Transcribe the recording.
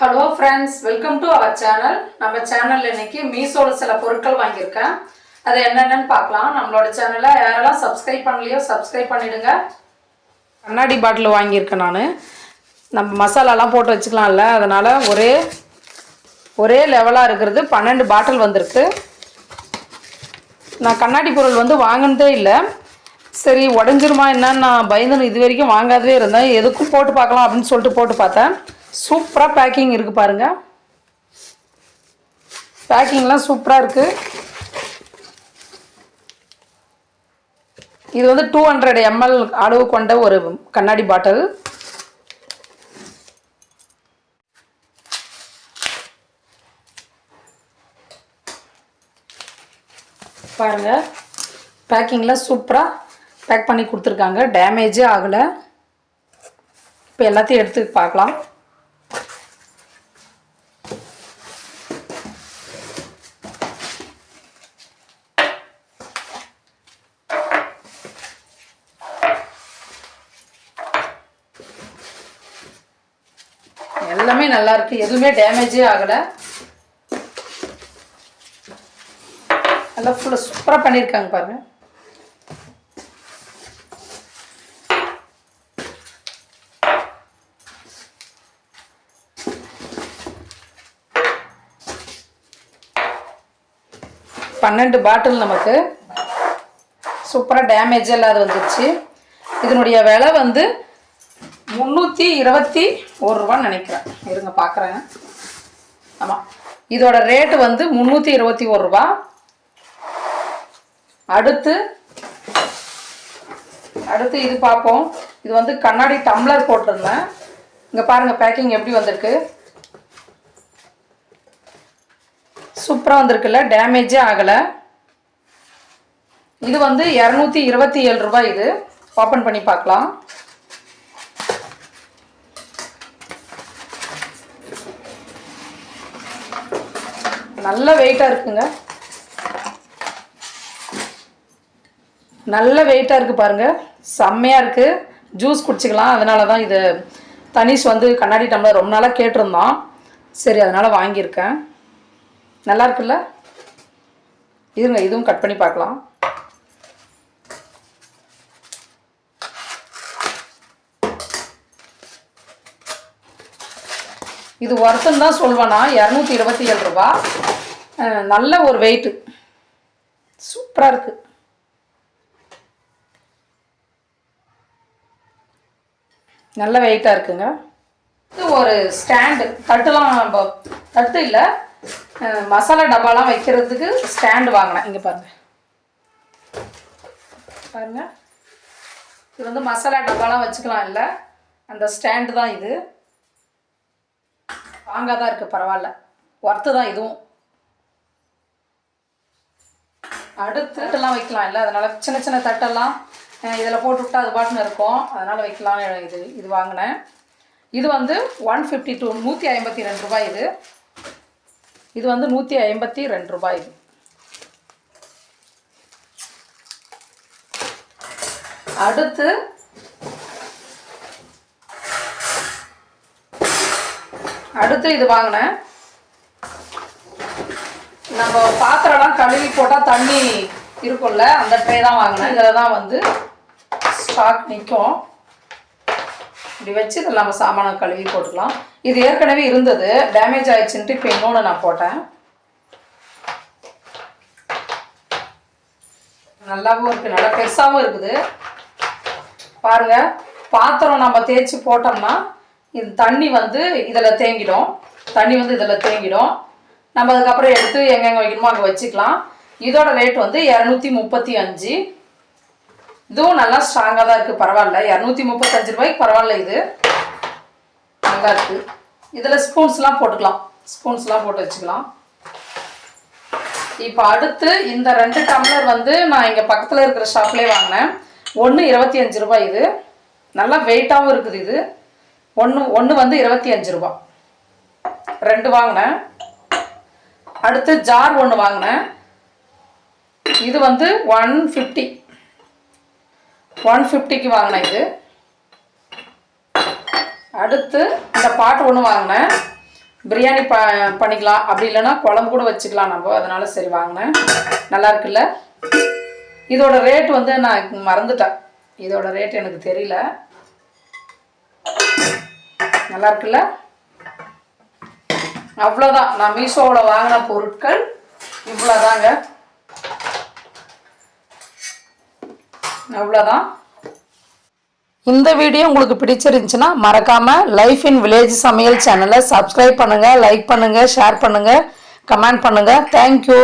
Hello friends welcome to our channel நம்ம சேனலில் இன்னைக்கு மீஷோவில் சில பொருட்கள் வாங்கியிருக்கேன். அது என்னென்னு பார்க்கலாம். நம்மளோட சேனலை யாரெல்லாம் சப்ஸ்கிரைப் பண்ணலையோ சப்ஸ்கிரைப் பண்ணிடுங்க. கண்ணாடி பாட்டில் வாங்கியிருக்கேன் நான். நம்ம மசாலாலாம் போட்டு வச்சுக்கலாம்ல. அதனால் ஒரே ஒரே லெவலாக இருக்கிறது பன்னெண்டு பாட்டில் வந்திருக்கு. நான் கண்ணாடி பொருள் வந்து வாங்கினதே இல்லை. சரி உடஞ்சிருமா என்னன்னு நான் பயந்துன்னு இது வரைக்கும் வாங்காதவே இருந்தேன். எதுக்கும் போட்டு பார்க்கலாம் அப்படின்னு சொல்லிட்டு போட்டு பார்த்தேன். சூப்பராக பேக்கிங் இருக்குது பாருங்கள் பேக்கிங்லாம் சூப்பராக இருக்குது இது வந்து டூ ஹண்ட்ரட் எம்எல் அளவு கொண்ட ஒரு கண்ணாடி பாட்டில் பாருங்கள் பேக்கிங்லாம் சூப்பராக பேக் பண்ணி கொடுத்துருக்காங்க. டேமேஜே ஆகலை. இப்போ எல்லாத்தையும் எடுத்து பார்க்கலாம். எல்லாமே நல்லா இருக்கு. எதுவுமே டேமேஜே ஆகலை. நல்லா ஃபுல்லாக சூப்பராக பண்ணியிருக்காங்க பாருங்க. பன்னெண்டு பாட்டில் நமக்கு. சூப்பராக டேமேஜ் இல்லாத வந்துச்சு இதனுடைய விலை வந்து முந்நூற்றி இருபத்தி ஒரு ரூபான்னு நினைக்கிறேன். இருங்க பார்க்குறேன் ஆமாம் இதோட ரேட்டு வந்து முந்நூற்றி இருபத்தி ஒரு ரூபா. அடுத்து அடுத்து இது பார்ப்போம். இது வந்து கண்ணாடி டம்ளர் போட்டிருந்தேன். இங்கே பாருங்கள் பேக்கிங் எப்படி வந்திருக்கு. சூப்பராக வந்திருக்குல்ல டேமேஜே ஆகலை. இது வந்து இரநூத்தி இருபத்தி ஏழு ரூபாய் இது. ஓப்பன் பண்ணி பார்க்கலாம். நல்ல வெயிட்டாக இருக்குங்க. நல்ல வெயிட்டாக இருக்குது பாருங்கள் செம்மையாக இருக்குது ஜூஸ் குடிச்சிக்கலாம். அதனால தான் இது தனிஷ் வந்து கண்ணாடி டம்ளர் ரொம்ப நாளாக கேட்டிருந்தோம் சரி அதனால் வாங்கியிருக்கேன். நல்லா இருக்குல்ல? இருங்க இதுவும் கட் பண்ணி பார்க்கலாம். இது ஒருத்தன் தான் சொல்வேனா இரநூத்தி இருபத்தி ஏழு ரூபா. நல்ல ஒரு வெயிட்டு சூப்பராக இருக்குது நல்ல வெயிட்டாக இருக்குங்க. இது ஒரு ஸ்டாண்டு தட்டுலாம் தட்டு இல்லை. மசாலா டப்பாலாம் வைக்கிறதுக்கு ஸ்டாண்டு வாங்கினேன். இங்கே பாருங்கள் பாருங்கள் இது வந்து மசாலா டப்பாலாம் வச்சுக்கலாம் இல்லை. அந்த ஸ்டாண்டு தான் இது. வாங்காதான் இருக்குது பரவாயில்ல. ஒர்த்து தான் இதுவும். அடுத்து தட்டெல்லாம் வைக்கலாம். இல்லை அதனால் சின்ன சின்ன தட்டெல்லாம் இதில் போட்டு விட்டா அது பாட்டுன்னு இருக்கும். அதனால் வைக்கலாம் இது இது வாங்கினேன். இது வந்து ஒன் ஃபிஃப்டி டூ நூற்றி ஐம்பத்தி ரெண்டு ரூபாய் இது. இது வந்து நூற்றி ஐம்பத்தி ரெண்டு ரூபாய் இது. அடுத்து அடுத்து இது வாங்கினேன். நம்ம பாத்திரம்லாம் கழுவி போட்டால் தண்ணி இருக்கும்ல அந்த ட்ரே தான் வாங்கினேன். இதில் தான் வந்து ஸ்டாக் நிற்கும் இப்படி வச்சு இதில் நம்ம சாமானை கழுவி போட்டுக்கலாம். இது ஏற்கனவே இருந்தது. டேமேஜ் ஆயிடுச்சுன்ட்டு இப்போ இன்னொன்று நான் போட்டேன். நல்லாவும் இருக்குது நல்லா பெருசாகவும் இருக்குது. பாருங்கள் பாத்திரம் நம்ம தேய்ச்சி போட்டோம்னா இது தண்ணி வந்து இதில் தேங்கிடும். தண்ணி வந்து இதில் தேங்கிடும். நம்ம அதுக்கப்புறம் எடுத்து எங்கெங்கே வைக்கணுமோ அங்கே வச்சுக்கலாம். இதோட ரேட் வந்து இரநூத்தி முப்பத்தி அஞ்சு. இதுவும் நல்லா ஸ்ட்ராங்காக தான் இருக்குது பரவாயில்ல. இரநூத்தி முப்பத்தஞ்சு ரூபாய்க்கு பரவாயில்ல இது. நல்லா இருக்குது இதில் ஸ்பூன்ஸ்லாம் போட்டுக்கலாம். ஸ்பூன்ஸ்லாம் போட்டு வச்சுக்கலாம். இப்போ அடுத்து இந்த ரெண்டு டம்ளர் வந்து நான் இங்கே பக்கத்தில் இருக்கிற ஷாப்லேயே வாங்கினேன். ஒன்று இருபத்தி அஞ்சு ரூபாய் இது. நல்லா வெயிட்டாகவும் இருக்குது இது. ஒன்று ஒன்று வந்து இருபத்தி அஞ்சு ரூபா ரெண்டு வாங்கினேன். அடுத்து ஜார் ஒன்று வாங்கினேன். இது வந்து ஒன் ஃபிஃப்டி ஒன் ஃபிஃப்டிக்கு வாங்கினேன் இது. அடுத்து இந்த பாட்டு ஒன்று வாங்கினேன். பிரியாணி ப பண்ணிக்கலாம். அப்படி இல்லைன்னா குழம்பு கூட வச்சுக்கலாம் நம்ம. அதனால சரி வாங்கினேன். நல்லா இருக்குல்ல? இதோட ரேட் வந்து நான் மறந்துட்டேன். இதோட ரேட் எனக்கு தெரியல. நல்லா இருக்குல்ல? அவ்வளோதான் நான் மீஷோவில் வாங்கின பொருட்கள் இவ்வளோதாங்க அவ்வளோதான் இந்த வீடியோ உங்களுக்கு பிடிச்சிருந்துச்சுன்னா மறக்காம லைஃப் இன் வில்லேஜ் சமையல் சேனலை சப்ஸ்கிரைப் பண்ணுங்க லைக் பண்ணுங்க ஷேர் பண்ணுங்க கமெண்ட் பண்ணுங்க. தேங்க்யூ